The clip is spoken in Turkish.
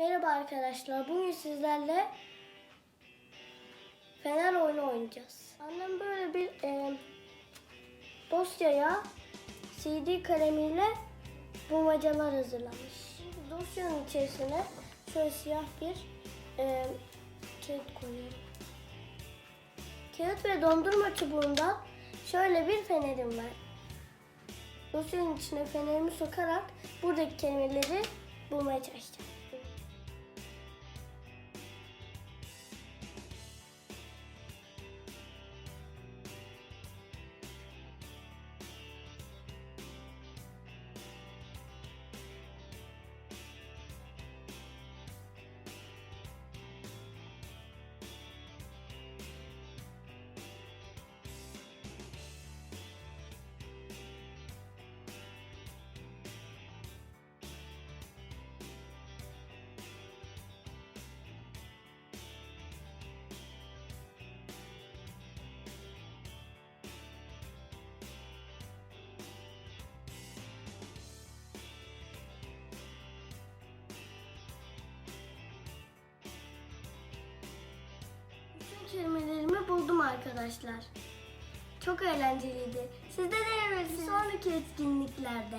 Merhaba arkadaşlar. Bugün sizlerle Fener oyunu oynayacağız. Annem böyle bir e, dosyaya CD kalemiyle bulmacalar hazırlamış. Dosyanın içerisine şöyle siyah bir e, kağıt koyuyorum. Kağıt ve dondurma çubuğundan şöyle bir fenerim var. Dosyanın içine fenerimi sokarak buradaki kelimeleri bulmaya çalışacağım. Kelimelerimi buldum arkadaşlar. Çok eğlenceliydi. Siz de denemelisiniz. Sonraki etkinliklerde